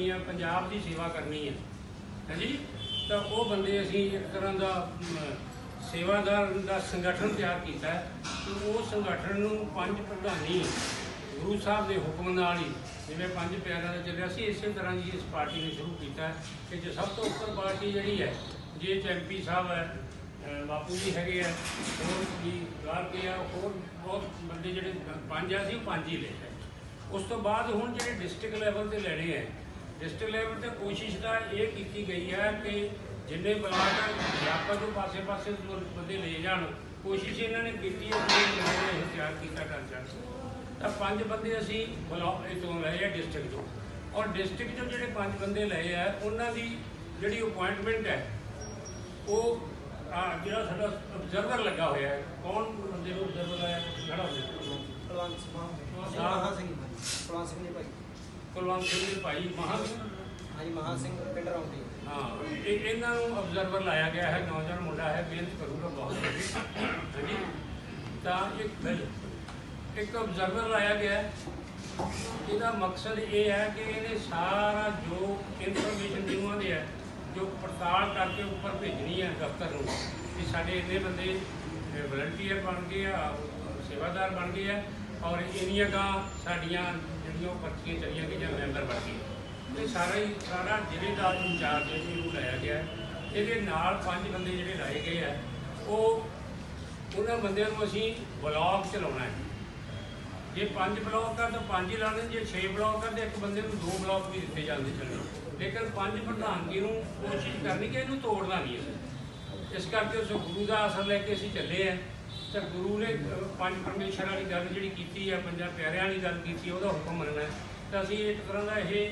ਕਰਨੀ ਆ, ਪੰਜਾਬ ਦੀ ਸੇਵਾ ਕਰਨੀ ਹੈ ਹਾਂਜੀ ਤਾਂ ਉਹ ਬੰਦੇ ਅਸੀਂ ਇੱਕ ਤਰ੍ਹਾਂ ਦਾ ਸੇਵਾਦਾਰ ਦਾ ਸੰਗਠਨ ਤਿਆਰ ਕੀਤਾ ਹੈ। ਤੇ ਉਹ ਸੰਗਠਨ ਨੂੰ ਪੰਜ ਪ੍ਰਧਾਨੀ ਗੁਰੂ ਸਾਹਿਬ ਦੇ ਹੁਕਮ ਨਾਲ ਹੀ, ਜਿਵੇਂ ਪੰਜ ਪਿਆਰਿਆਂ ਦਾ ਚੱਲਿਆ ਸੀ, ਇਸੇ ਤਰ੍ਹਾਂ ਹੀ ਇਸ ਪਾਰਟੀ ਨੇ ਸ਼ੁਰੂ ਕੀਤਾ ਹੈ। ਕਿ ਜੇ ਸਭ ਤੋਂ ਉੱਪਰ ਪਾਰਟੀ ਜਿਹੜੀ ਹੈ, ਜੇ ਐਮਪੀ ਸਾਹਿਬ ਹੈ ਬਾਪੂ ਜੀ ਹੈਗੇ ਆ, ਹੋਰ ਵੀ ਗਾਰ ਕੇ ਆ, ਹੋਰ ਬਹੁਤ ਬੰਦੇ ਜਿਹੜੇ ਪੰਜ ਆ ਸੀ ਉਹ ਪੰਜ ਹੀ ਲੈ ਉਸ ਤੋਂ ਬਾਅਦ ਹੁਣ ਜਿਹੜੇ ਡਿਸਟ੍ਰਿਕਟ ਲੈਵਲ ਤੇ ਲੈਣੇ ਆ ਡਿਸਟ੍ਰਿਕਟ ਲੈਵਲ ਤੇ ਕੋਸ਼ਿਸ਼ ਤਾਂ ਇਹ ਕੀਤੀ ਗਈ ਹੈ ਕਿ ਜਿੰਨੇ ਬਲਾਕ ਵਿਆਪਕ ਤੋਂ ਪਾਸੇ-ਪਾਸੇ ਬੰਦੇ ਲੈ ਜਾਣ। ਕੋਸ਼ਿਸ਼ ਇਹਨਾਂ ਨੇ ਕੀਤੀ ਹੈ ਕਿ ਜਿਹੜੇ ਇਹ ਤਿਆਰ ਕੀਤਾ ਢਾਂਚਾ ਤਾਂ ਪੰਜ ਬੰਦੇ ਅਸੀਂ ਬਲਾਕ ਤੋਂ ਲਏ ਆ ਡਿਸਟ੍ਰਿਕਟ ਤੋਂ। ਔਰ ਡਿਸਟ੍ਰਿਕਟ ਤੋਂ ਜਿਹੜੇ ਪੰਜ ਬੰਦੇ ਲਏ ਆ ਉਹਨਾਂ ਦੀ ਜਿਹੜੀ ਅਪਾਇੰਟਮੈਂਟ ਹੈ ਉਹ ਆ ਜਿਹੜਾ ਸਾਡਾ ਅਬਜ਼ਰਵਰ ਲੱਗਾ ਹੋਇਆ ਹੈ ਕੌਣ ਬੰਦੇ ਨੂੰ ਅਬਜ਼ਰਵਰ ਆਇਆ ਖੜਾ ਹੋ ਜਾਓ ਕੁਲਵੰਤ ਸਿੰਘ ਮਹਾ ਸਿੰਘ ਜੀ ਭਾਈ। ਕੁਲਵੰਤ ਸਿੰਘ ਦੇ ਭਾਈ ਮਹਾਂ ਹਾਂਜੀ ਮਹਾ ਸਿੰਘ ਪਿੰਡ ਰੌਂਦੀ। ਹਾਂ ਇਹ ਇਹਨਾਂ ਨੂੰ ਅਬਜ਼ਰਵਰ ਲਾਇਆ ਗਿਆ ਹੈ ਨੌਜਵਾਨ ਮੁੰਡਾ ਹੈ ਮਿਹਨਤ ਕਰੂਗਾ ਬਹੁਤ ਹਾਂਜੀ ਤਾਂ ਇੱਕ ਬਿਲ ਇੱਕ ਅਬਜ਼ਰਵਰ ਲਾਇਆ ਗਿਆ ਹੈ। ਇਹਦਾ ਮਕਸਦ ਇਹ ਹੈ ਕਿ ਇਹਨੇ ਸਾਰਾ ਜੋ ਇਨਫੋਰਮੇਸ਼ਨ ਜਿਉਂ ਦੇ ਹੈ ਜੋ ਪੜਤਾਲ ਕਰਕੇ ਉੱਪਰ ਭੇਜਣੀ ਹੈ ਦਫ਼ਤਰ ਨੂੰ ਕਿ ਸਾਡੇ ਇੰਨੇ ਬੰਦੇ ਵਲੰਟੀਅਰ ਬਣ ਗਏ ਆ ਸੇਵਾਦਾਰ ਬਣ ਗਏ ਆ ਔਰ ਇੰਨੀਆਂ ਗਾਂ ਸਾਡੀਆਂ ਜਿਹੜੀਆਂ ਉਹ ਪਰਚੀਆਂ ਚਲੀਆਂ ਗਈਆਂ ਮੈਂਬਰ ਬਣ ਇਹ ਸਾਰਾ ਹੀ ਸਾਰਾ ਜ਼ਿਲ੍ਹੇ ਦਾ ਇੰਚਾਰਜ ਜੀ ਨੂੰ ਲਾਇਆ ਗਿਆ ਇਹਦੇ ਨਾਲ ਪੰਜ ਬੰਦੇ ਜਿਹੜੇ ਲਾਏ ਗਏ ਆ ਉਹ ਉਹਨਾਂ ਬੰਦਿਆਂ ਨੂੰ ਅਸੀਂ ਬਲਾਕ ਚਲਾਉਣਾ ਹੈ। ਜੇ ਪੰਜ ਬਲਾਕ ਆ ਤਾਂ ਪੰਜ ਹੀ ਲਾਣੇ ਜੇ 6 ਬਲਾਕ ਆ ਤਾਂ ਇੱਕ ਬੰਦੇ ਨੂੰ ਦੋ ਬਲਾਕ ਵੀ ਦਿੱਤੇ ਜਾਂਦੇ ਚੱਲਣ। ਲੇਕਿਨ ਪੰਜ ਪ੍ਰਧਾਨਗੀ ਨੂੰ ਕੋਸ਼ਿਸ਼ ਕਰਨੀ ਕਿ ਇਹਨੂੰ ਤੋੜਨਾ ਨਹੀਂ ਹੈ। ਇਸ ਕਰਕੇ ਉਸ ਗੁਰੂ ਦਾ ਅਸਰ ਲੈ ਕੇ ਅਸੀਂ ਚੱਲੇ ਆ ਤਾਂ ਗੁਰੂ ਨੇ ਪੰਜ ਪਰਮੇਸ਼ਰ ਵਾਲੀ ਗੱਲ ਜਿਹੜੀ ਕੀਤੀ ਹੈ ਪੰਜਾਂ ਪਿਆਰਿਆਂ ਵਾਲੀ ਗੱਲ ਕੀਤੀ, ਉਹਦਾ ਹੁਕਮ ਮੰਨਣਾ ਤਾਂ ਅਸੀਂ ਇੱਕ ਤਰ੍ਹਾਂ ਦਾ ਇਹ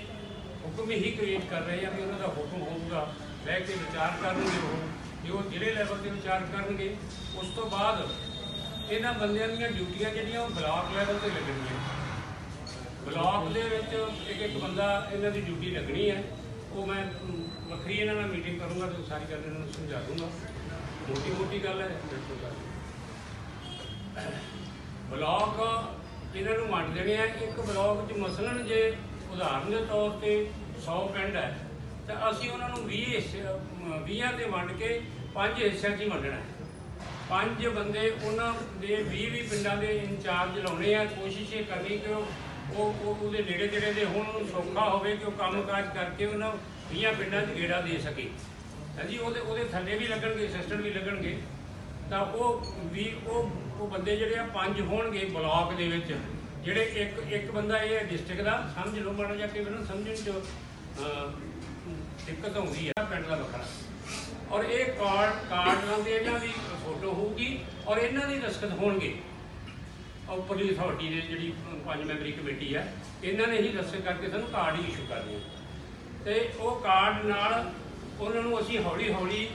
ਹੁਕਮ ਹੀ ਕ੍ਰੀਏਟ ਕਰ ਰਹੇ ਹਾਂ ਵੀ ਉਹਨਾਂ ਦਾ ਹੁਕਮ ਹੋਊਗਾ, ਬਹਿ ਕੇ ਵਿਚਾਰ ਕਰਨਗੇ ਉਹ। ਜੇ ਉਹ ਜ਼ਿਲ੍ਹੇ ਲੈਵਲ ਤੇ ਵਿਚਾਰ ਕਰਨਗੇ, ਉਸ ਤੋਂ ਬਾਅਦ ਇਹਨਾਂ ਬੰਦਿਆਂ ਦੀਆਂ ਡਿਊਟੀਆਂ ਜਿਹੜੀਆਂ, ਉਹ ਬਲਾਕ ਲੈਵਲ ਤੇ ਲੱਗਣਗੀਆਂ। ਬਲਾਕ ਦੇ ਵਿੱਚ ਇੱਕ ਇੱਕ ਬੰਦਾ ਇਹਨਾਂ ਦੀ ਡਿਊਟੀ ਲੱਗਣੀ ਹੈ। ਉਹ ਮੈਂ ਵੱਖਰੀ ਇਹਨਾਂ ਨਾਲ ਮੀਟਿੰਗ ਕਰੂੰਗਾ, ਤੇ ਸਾਰੀ ਗੱਲ ਇਹਨਾਂ ਨੂੰ ਸਮਝਾ ਦੂੰਗਾ। ਮੋਟੀ ਮੋਟੀ ਗੱਲ ਹੈ। ਬਿਲਕੁਲ ਗੱਲ ਬਲਾਕ ਇਹਨਾਂ ਨੂੰ ਵੰਡ ਦੇਣੇ ਆ। ਇੱਕ ਬਲਾਕ 'ਚ ਮਸਲਨ ਜੇ ਉਦਾਹਰਨ ਦੇ ਤੌਰ ਤੇ 100 ਪਿੰਡ ਹੈ, ਤਾਂ ਅਸੀਂ ਉਹਨਾਂ ਨੂੰ 20 ਹਿੱਸੇ 20 ਦੇ ਵੰਡ ਕੇ ਪੰਜ ਹਿੱਸਿਆਂ 'ਚ ਹੀ ਵੰਡਣਾ ਪੰਜ ਬੰਦੇ ਉਹਨਾਂ ਦੇ 20 20 ਪਿੰਡਾਂ ਦੇ ਇੰਚਾਰਜ ਲਾਉਣੇ ਆ। ਕੋਸ਼ਿਸ਼ ਇਹ ਕਰਨੀ ਕਿ ਉਹ ਉਹ ਉਹਦੇ ਨੇੜੇ ਤੇੜੇ ਦੇ ਹੁਣ, ਉਹਨੂੰ ਸੌਖਾ ਹੋਵੇ ਕਿ ਉਹ ਕੰਮਕਾਜ ਕਰਕੇ ਉਹਨਾਂ 20 ਪਿੰਡਾਂ 'ਚ ਗੇੜਾ ਦੇ ਸਕੇ। ਹਾਂਜੀ ਉਹਦੇ ਉਹਦੇ ਥੱਲੇ ਵੀ ਲੱਗਣਗੇ, ਸਿਸਟਮ ਵੀ ਲੱਗਣਗੇ। ਤਾਂ ਉਹ ਵੀ ਉਹ ਉਹ ਬੰਦੇ ਜਿਹੜੇ ਆ, ਪੰਜ ਹੋਣਗੇ ਬਲਾਕ ਦੇ ਵਿੱਚ। ਜਿਹੜੇ ਇੱਕ ਇੱਕ ਬੰਦਾ ਇਹ ਹੈ ਡਿਸਟ੍ਰਿਕਟ ਦਾ, ਸਮਝ ਲਓ ਮਾੜਾ ਜਿਹਾ ਕਿ ਮੈਨੂੰ ਸਮਝਣ ਚ ਦਿੱਕਤ ਆਉਂਦੀ ਹੈ ਪਿੰਡ ਦਾ ਵੱਖਰਾ। ਔਰ ਇਹ ਕਾਰਡ ਕਾਰਡ ਲਾਉਂਦੇ ਇਹਨਾਂ ਦੀ ਫੋਟੋ ਹੋਊਗੀ ਔਰ ਇਹਨਾਂ ਦੀ ਦਸਖਤ ਹੋਣਗੇ। ਪੁਲਿਸ ਅਥਾਰਟੀ ਦੇ ਜਿਹੜੀ ਪੰਜ ਮੈਂਬਰੀ ਕਮੇਟੀ ਹੈ ਇਹਨਾਂ ਨੇ ਹੀ ਦਸਤਖਤ ਕਰਕੇ ਸਾਨੂੰ ਕਾਰਡ ਹੀ ਇਸ਼ੂ ਕਰਨੇ ਆ। ਤੇ ਉਹ ਕਾਰਡ ਨਾਲ ਉਹਨਾਂ ਨੂੰ ਅਸੀਂ ਹੌਲੀ ਹੌਲੀ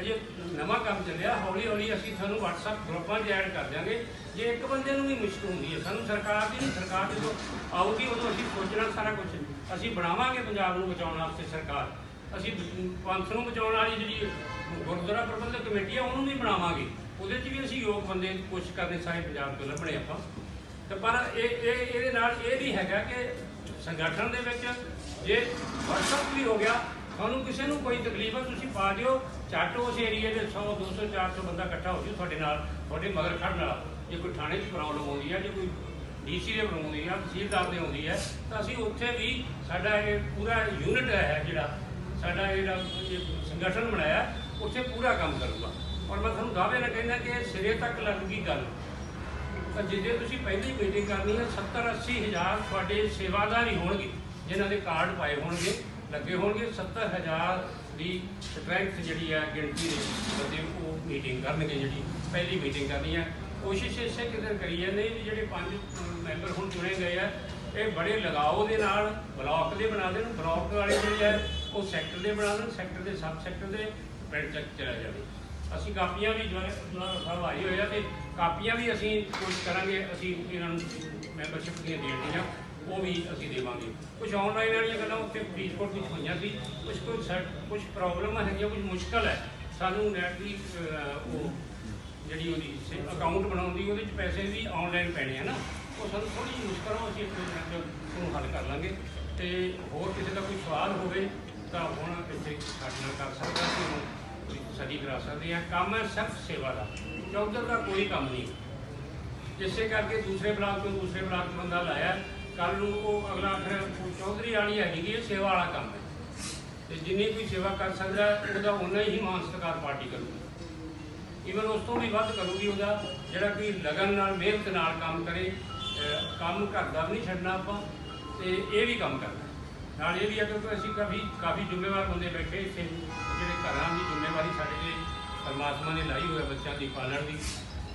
ਅਜੇ ਨਵਾਂ ਕੰਮ ਚੱਲਿਆ ਹੌਲੀ ਹੌਲੀ ਅਸੀਂ ਤੁਹਾਨੂੰ WhatsApp ਗਰੁੱਪਾਂ 'ਚ ਐਡ ਕਰ ਦਿਆਂਗੇ। ਜੇ ਇੱਕ ਬੰਦੇ ਨੂੰ ਵੀ ਮੁਸ਼ਕਲ ਹੁੰਦੀ ਹੈ, ਸਾਨੂੰ ਸਰਕਾਰ ਦੀ ਨਹੀਂ, ਸਰਕਾਰ ਜਦੋਂ ਆਊਗੀ, ਉਦੋਂ ਅਸੀਂ ਸੋਚਣਾ ਸਾਰਾ ਕੁਝ ਅਸੀਂ ਬਣਾਵਾਂਗੇ ਪੰਜਾਬ ਨੂੰ ਬਚਾਉਣ ਵਾਸਤੇ ਸਰਕਾਰ। ਅਸੀਂ ਪੰਥ ਨੂੰ ਬਚਾਉਣ ਵਾਲੀ ਜਿਹੜੀ ਗੁਰਦੁਆਰਾ ਪ੍ਰਬੰਧਕ ਕਮੇਟੀ ਆ, ਉਹਨੂੰ ਵੀ ਬਣਾਵਾਂਗੇ। ਉਹਦੇ 'ਚ ਵੀ ਅਸੀਂ ਯੋਗ ਬੰਦੇ ਕੋਸ਼ਿਸ਼ ਕਰਦੇ ਸਾਰੇ ਪੰਜਾਬ ਤੋਂ ਲੱਭਣੇ ਆਪਾਂ। ਤੇ ਪਰ ਇਹ ਇਹ, ਇਹਦੇ ਨਾਲ ਇਹ ਵੀ ਹੈਗਾ ਕਿ ਸੰਗਠਨ ਦੇ ਵਿੱਚ ਜੇ WhatsApp ਵੀ ਹੋ ਗਿਆ ਤੁਹਾਨੂੰ ਕਿਸੇ ਨੂੰ ਕੋਈ ਤਕਲੀਫ ਹੈ ਤੁਸੀਂ ਪਾ ਦਿਓ। ਝੱਟ ਉਸ ਏਰੀਏ ਦੇ 100 200 400 ਬੰਦਾ ਇਕੱਠਾ ਹੋ ਜੂ ਤੁਹਾਡੇ ਨਾਲ, ਤੁਹਾਡੇ ਮਗਰ ਖੜਨ ਵਾਲਾ। ਜੇ ਕੋਈ ਥਾਣੇ 'ਚ ਪ੍ਰੋਬਲਮ ਆਉਂਦੀ ਹੈ ਜੇ ਕੋਈ ਡੀਸੀ ਦੇ ਬਣਾਉਂਦੀ ਆ, ਤਹਿਸੀਲਦਾਰ ਦੇ ਆਉਂਦੀ ਹੈ ਤਾਂ ਅਸੀਂ ਉੱਥੇ ਵੀ ਸਾਡਾ ਇਹ ਪੂਰਾ ਯੂਨਿਟ ਹੈ ਜਿਹੜਾ, ਸਾਡਾ ਇਹ ਜਿਹੜਾ ਸੰਗਠਨ ਬਣਾਇਆ, ਉੱਥੇ ਪੂਰਾ ਕੰਮ ਕਰੂਗਾ। ਔਰ ਮੈਂ ਤੁਹਾਨੂੰ ਦਾਅਵੇ ਨਾਲ ਕਹਿੰਦਾ ਕਿ ਸਿਰੇ ਤੱਕ ਲੱਗੂਗੀ ਗੱਲ। ਤਾਂ ਜਿੱਦੇ ਤੁਸੀਂ ਪਹਿਲੀ ਮੀਟਿੰਗ ਕਰਨੀ ਹੈ 70 80 ਹਜ਼ਾਰ ਤੁਹਾਡੇ ਸੇਵਾਦਾਰ ਹੀ ਹੋਣਗੇ, ਜਿਨ੍ਹਾਂ ਦੇ ਕਾਰਡ ਪਾਏ ਹੋਣਗੇ। ਲੱਗੇ ਹੋਣਗੇ। 70 ਹਜ਼ਾਰ ਦੀ ਸਟਰੈਂਥ ਜਿਹੜੀ ਆ ਗਿਣਤੀ ਦੇ ਬੰਦੇ ਉਹ ਮੀਟਿੰਗ ਕਰਨਗੇ ਜਿਹੜੀ ਪਹਿਲੀ ਮੀਟਿੰਗ ਕਰਨੀ ਹੈ ਕੋਸ਼ਿਸ਼ ਇਸੇ ਕਿਤੇ ਕਰੀ ਜਾਂਦੇ ਵੀ ਜਿਹੜੇ ਪੰਜ ਮੈਂਬਰ ਹੁਣ ਚੁਣੇ ਗਏ ਆ, ਇਹ ਬੜੇ ਲਗਾਓ ਦੇ ਨਾਲ ਬਲਾਕ ਦੇ ਬਣਾ ਦੇਣ ਬਲਾਕ ਵਾਲੇ ਜਿਹੜੇ ਆ, ਉਹ ਸੈਕਟਰ ਦੇ ਬਣਾ ਦੇਣ ਸੈਕਟਰ ਦੇ ਸਬ ਸੈਕਟਰ ਦੇ ਪਿੰਡ ਤੱਕ ਚਲਾ ਜਾਵੇ। ਅਸੀਂ ਕਾਪੀਆਂ ਵੀ ਜੋ ਸਾਹਿਬ ਆਏ ਹੋਏ ਆ ਤੇ ਕਾਪੀਆਂ ਵੀ ਅਸੀਂ ਕੋਸ਼ਿਸ਼ ਕਰਾਂਗੇ, ਅਸੀਂ ਇਹਨਾਂ ਨੂੰ ਮੈਂਬਰਸ਼ਿਪ ਦੀਆਂ ਦੇਣ ਦੀਆਂ ਉਹ ਵੀ ਅਸੀਂ ਦੇਵਾਂਗੇ। ਕੁਝ ਆਨਲਾਈਨ ਵਾਲੀਆਂ ਗੱਲਾਂ ਉੱਥੇ ਫਰੀਦਕੋਟ ਵਿੱਚ ਹੋਈਆਂ ਸੀ। ਕੁਝ ਕੁਝ ਕੁਝ ਪ੍ਰੋਬਲਮਾਂ ਹੈਗੀਆਂ ਕੁਝ ਮੁਸ਼ਕਲ ਹੈ। ਸਾਨੂੰ ਨੈਟ ਦੀ ਉਹ ਜਿਹੜੀ ਉਹਦੀ ਅਕਾਊਂਟ ਬਣਾਉਣ ਦੀ ਉਹਦੇ 'ਚ ਪੈਸੇ ਵੀ ਆਨਲਾਈਨ ਪੈਣੇ ਆ ਨਾ। ਉਹ ਸਾਨੂੰ ਥੋੜੀ ਜਿਹੀ ਮੁਸ਼ਕਲ ਆ ਅਸੀਂ ਆਪਣੇ ਉਹਨੂੰ ਹੱਲ ਕਰ ਲਾਂਗੇ। ਤੇ ਹੋਰ ਕਿਸੇ ਦਾ ਕੋਈ ਸਵਾਲ ਹੋਵੇ, ਤਾਂ ਹੁਣ ਇੱਥੇ ਸਾਡੇ ਨਾਲ ਕਰ ਸਕਦਾ ਸੀ ਉਹਨੂੰ ਸਦੀ ਕਰਾ ਸਕਦੇ ਆ। ਕੰਮ ਹੈ ਸਿਰਫ ਸੇਵਾ ਦਾ। ਚੌਧਰ ਦਾ ਕੋਈ ਕੰਮ ਨਹੀਂ। ਇਸੇ ਕਰਕੇ ਦੂਸਰੇ ਬਲਾਕ ਤੋਂ ਦੂਸਰੇ ਬਲਾਕ 'ਚ ਬੰਦਾ ਲਾਇਆ। ਕੱਲ ਨੂੰ ਉਹ ਅਗਲਾ ਫਿਰ ਚੌਧਰੀ ਵਾਲੀ ਹੈਗੀ ਕਿ ਇਹ ਸੇਵਾ ਵਾਲਾ ਕੰਮ ਹੈ। ਤੇ ਜਿੰਨੀ ਕੋਈ ਸੇਵਾ ਕਰ ਸਕਦਾ, ਉਹਦਾ ਉਨਾ ਹੀ ਮਾਨ ਸਤਿਕਾਰ ਪਾਰਟੀ ਕਰੂਗੀ। ਈਵਨ ਉਸ ਤੋਂ ਵੀ ਵੱਧ ਕਰੂਗੀ ਉਹਦਾ, ਜਿਹੜਾ ਕਿ ਲਗਨ ਨਾਲ, ਮਿਹਨਤ ਨਾਲ ਕੰਮ ਕਰੇ ਕੰਮ ਘਰ ਦਾ ਵੀ ਨਹੀਂ ਛੱਡਣਾ ਆਪਾਂ, ਤੇ ਇਹ ਵੀ ਕੰਮ ਕਰਨਾ ਨਾਲ ਇਹ ਵੀ ਹੈ ਕਿਉਂਕਿ ਅਸੀਂ ਕਾਫੀ ਕਾਫੀ ਜ਼ਿੰਮੇਵਾਰ ਹੁੰਦੇ ਬੈਠੇ ਇੱਥੇ, ਜਿਹੜੇ ਘਰਾਂ ਦੀ ਜ਼ਿੰਮੇਵਾਰੀ ਸਾਡੇ ਤੇ ਪਰਮਾਤਮਾ ਨੇ ਲਾਈ ਹੋਈ ਬੱਚਿਆਂ ਦੀ ਪਾਲਣ ਦੀ,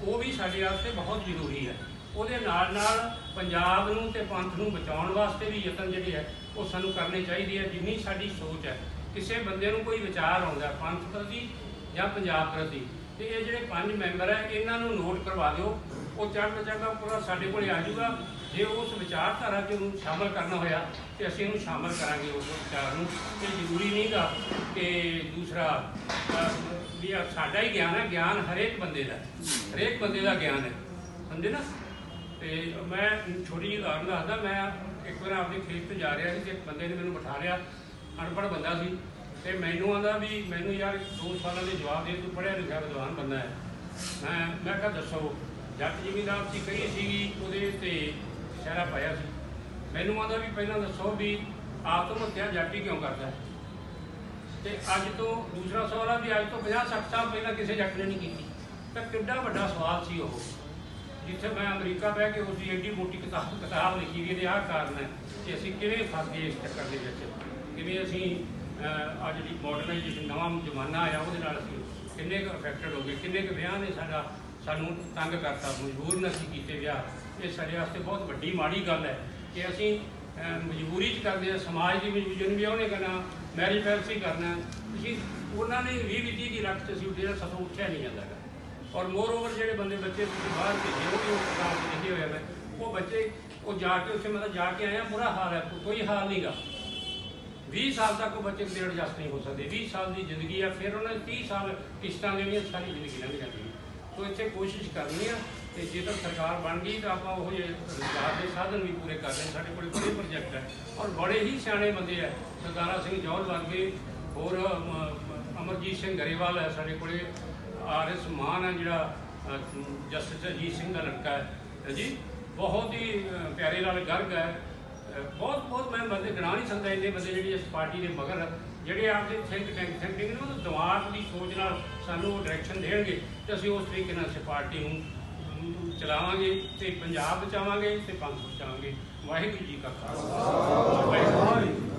ਉਹ ਵੀ ਸਾਡੇ ਵਾਸਤੇ ਬਹੁਤ ਜ਼ਰੂਰੀ ਹੈ। ਉਹਦੇ ਨਾਲ ਨਾਲ ਪੰਜਾਬ ਨੂੰ ਤੇ ਪੰਥ ਨੂੰ ਬਚਾਉਣ ਵਾਸਤੇ ਵੀ ਯਤਨ ਜਿਹੜੇ ਹੈ, ਉਹ ਸਾਨੂੰ ਕਰਨੇ ਚਾਹੀਦੇ ਆ ਜਿੰਨੀ ਸਾਡੀ ਸੋਚ ਹੈ। ਕਿਸੇ ਬੰਦੇ ਨੂੰ ਕੋਈ ਵਿਚਾਰ ਆਉਂਦਾ ਪੰਥ ਪ੍ਰਤੀ ਜਾਂ ਪੰਜਾਬ ਪ੍ਰਤੀ, ਤੇ ਇਹ ਜਿਹੜੇ ਪੰਜ ਮੈਂਬਰ ਹੈ, ਇਹਨਾਂ ਨੂੰ ਨੋਟ ਕਰਵਾ ਦਿਓ। ਉਹ ਚੜ੍ਹ ਚੜ੍ਹਦਾ ਪੂਰਾ ਸਾਡੇ ਕੋਲੇ ਆ ਜਾਊਗਾ। ਜੇ ਉਸ ਵਿਚਾਰਧਾਰਾ 'ਚ ਉਹਨੂੰ ਸ਼ਾਮਲ ਕਰਨਾ ਹੋਇਆ, ਤੇ ਅਸੀਂ ਇਹਨੂੰ ਸ਼ਾਮਲ ਕਰਾਂਗੇ ਉਸ ਵਿਚਾਰ ਨੂੰ। ਇਹ ਜ਼ਰੂਰੀ ਨਹੀਂਗਾ ਕਿ ਦੂਸਰਾ ਵੀ ਸਾਡਾ ਹੀ ਗਿਆਨ ਹੈ, ਗਿਆਨ ਹਰੇਕ ਬੰਦੇ ਦਾ ਹਰੇਕ ਬੰਦੇ ਦਾ ਗਿਆਨ ਹੈ। ਸਮਝੇ ਨਾ? ਤੇ ਮੈਂ ਛੋਟੀ ਜਿਹੀ ਉਦਾਹਰਨ ਦੱਸਦਾ, ਮੈਂ ਇੱਕ ਵਾਰ ਆਪਣੇ ਖੇਤ ਤੇ ਜਾ ਰਿਹਾ ਸੀ ਤੇ ਇੱਕ ਬੰਦੇ ਨੇ ਮੈਨੂੰ ਬਿਠਾ ਲਿਆ, ਅਨਪੜ੍ਹ ਬੰਦਾ ਸੀ। ਤੇ ਮੈਨੂੰ ਆਂਦਾ ਵੀ ਮੈਨੂੰ ਯਾਰ ਦੋ ਸਾਲਾਂ ਦੇ ਜਵਾਬ ਦੇ, ਤੂੰ ਪੜ੍ਹਿਆ ਲਿਖਿਆ ਵਿਦਵਾਨ ਬੰਦਾ ਹੈ। ਮੈਂ ਮੈਂ ਕਿਹਾ, ਦੱਸੋ, ਜੱਟ ਜ਼ਿਮੀਂਦਾਰ ਸੀ, ਕਹੀ ਸੀਗੀ, ਉਹਦੇ ਤੇ ਸ਼ਹਿਰਾ ਪਾਇਆ ਸੀ। ਮੈਨੂੰ ਆਂਦਾ ਵੀ ਪਹਿਲਾਂ ਦੱਸੋ ਵੀ ਆਤਮ ਹੱਤਿਆ ਜੱਟ ਹੀ ਕਿਉਂ ਕਰਦਾ ਹੈ? ਤੇ ਅੱਜ ਤੋਂ ਦੂਸਰਾ ਸਵਾਲ ਆ ਵੀ ਅੱਜ ਤੋਂ 50 60 ਸਾਲ ਪਹਿਲਾਂ ਕਿਸੇ ਜੱਟ ਨੇ ਨਹੀਂ ਕੀਤੀ। ਤਾਂ ਕਿੰਨਾ ਵੱਡਾ ਸਵਾਲ ਸੀ ਉਹ। ਜਿੱਥੇ ਮੈਂ ਅਮਰੀਕਾ ਬਹਿ ਕੇ ਉਸਦੀ ਐਡੀ ਮੋਟੀ ਕਿਤਾਬ ਕਿਤਾਬ ਲਿਖੀ ਵੀ ਇਹਦੇ ਆਹ ਕਾਰਨ ਹੈ ਕਿ ਅਸੀਂ ਕਿਵੇਂ ਫਸ ਗਏ ਇਸ ਚੱਕਰ ਦੇ ਵਿੱਚ? ਕਿਵੇਂ ਅਸੀਂ ਅਹ, ਅੱਜ ਦੀ ਮਾਡਰਨਾਈਜੇਸ਼ਨ ਨਵਾਂ ਜ਼ਮਾਨਾ ਆਇਆ ਉਹਦੇ ਨਾਲ ਅਸੀਂ ਕਿੰਨੇ ਕੁ ਅਫੈਕਟਡ ਹੋ ਗਏ ਕਿੰਨੇ ਕੁ ਵਿਆਹ ਨੇ ਸਾਡਾ ਸਾਨੂੰ ਤੰਗ ਕਰਤਾ ਮਜਬੂਰ ਨਾ ਅਸੀਂ ਕੀਤੇ ਵਿਆਹ। ਇਹ ਸਾਡੇ ਵਾਸਤੇ ਬਹੁਤ ਵੱਡੀ ਮਾੜੀ ਗੱਲ ਹੈ ਕਿ ਅਸੀਂ ਮਜਬੂਰੀ 'ਚ ਕਰਦੇ ਹਾਂ ਸਮਾਜ ਦੀ ਮਜਬੂਰੀ ਨੂੰ ਵੀ ਉਹਨੇ ਕਰਨਾ ਮੈਰਿਜ ਪੈਲਸੀ ਕਰਨਾ। ਤੁਸੀਂ ਉਹਨਾਂ ਨੇ 20 20 ਦੀ ਰੱਖ ਤੇ ਸੀ ਉੱਠੇ ਦਾ ਸਤੋਂ ਉੱਠਿਆ ਨਹੀਂ ਜਾਂਦਾ ਗਾ। ਔਰ ਮੋਰ ਓਵਰ ਜਿਹੜੇ ਬੰਦੇ ਬੱਚੇ ਤੁਸੀਂ ਬਾਹਰ ਭੇਜੇ ਉਹ ਵੀ ਉਸ ਕਿਤਾਬ 'ਚ ਲਿਖੇ ਹੋਏ ਨੇ ਉਹ ਬੱਚੇ, ਉਹ ਜਾ ਕੇ ਉੱਥੇ ਮਤਲਬ ਜਾ ਕੇ ਆਇਆ, ਬੁਰਾ ਹਾਲ ਹੈ, ਕੋਈ ਹਾਲ ਨਹੀਂਗਾ 20 ਸਾਲ ਤੱਕ ਉਹ ਬੱਚੇ ਕਲੀਅਰ ਐਡਜਸਟ ਨਹੀਂ ਹੋ ਸਕਦੇ। 20 ਸਾਲ ਦੀ ਜ਼ਿੰਦਗੀ ਆ, ਫਿਰ ਉਹਨਾਂ ਨੇ 30 ਸਾਲ ਕਿਸ਼ਤਾਂ ਜਿਹੜੀਆਂ ਸਾਰੀ ਜ਼ਿੰਦਗੀ ਲੰਘ ਜਾਂਦੀ ਸੋ ਇੱਥੇ ਕੋਸ਼ਿਸ਼ ਕਰਨੀ ਆ ਤੇ ਜੇ ਤਾਂ ਸਰਕਾਰ ਬਣ ਗਈ ਤਾਂ ਆਪਾਂ ਉਹ ਜਿਹੇ ਰੁਜ਼ਗਾਰ ਦੇ ਸਾਧਨ ਵੀ ਪੂਰੇ ਕਰ ਰਹੇ ਸਾਡੇ ਕੋਲ ਬੜੇ ਪ੍ਰੋਜੈਕਟ ਹੈ ਔਰ ਬੜੇ ਹੀ ਸਿਆਣੇ ਬੰਦੇ ਆ। ਸਰਦਾਰਾ ਸਿੰਘ ਜੌਹਲ ਵਰਗੇ, ਹੋਰ ਅਮਰਜੀਤ ਸਿੰਘ ਗਰੇਵਾਲ ਹੈ ਸਾਡੇ ਕੋਲੇ। ਆਰ ਐਸ ਮਾਨ ਹੈ ਜਿਹੜਾ ਜਸਟਿਸ ਅਜੀਤ ਸਿੰਘ ਦਾ ਲੜਕਾ ਹੈ ਜੀ। ਬਹੁਤ ਹੀ ਪਿਆਰੇ ਨਾਲ ਗਰਗ ਹੈ। ਬਹੁਤ ਬਹੁਤ ਮੈਂ ਬੰਦੇ ਗਿਣਾ ਨਹੀਂ ਸਕਦਾ ਇੰਨੇ ਬੰਦੇ ਜਿਹੜੀ ਇਸ ਪਾਰਟੀ ਦੇ ਮਗਰ ਜਿਹੜੇ ਆਪਦੇ ਥਿੰਕ ਟੈਂਕ ਥਿੰਕਿੰਗ ਨੂੰ ਉਹ ਦਿਮਾਗ ਦੀ ਸੋਚ ਨਾਲ ਸਾਨੂੰ ਡਾਇਰੈਕਸ਼ਨ ਦੇਣਗੇ ਤੇ ਅਸੀਂ ਉਸ ਤਰੀਕੇ ਨਾਲ ਇਸ ਪਾਰਟੀ ਨੂੰ ਚਲਾਵਾਂਗੇ ਤੇ ਪੰਜਾਬ ਬਚਾਵਾਂਗੇ ਤੇ ਪੰਥ ਬਚਾਵਾਂਗੇ। ਵਾਹਿਗੁਰੂ ਜੀ ਕਾ ਖਾਲਸਾ। ਵਾਹਿਗੁਰੂ ਜੀ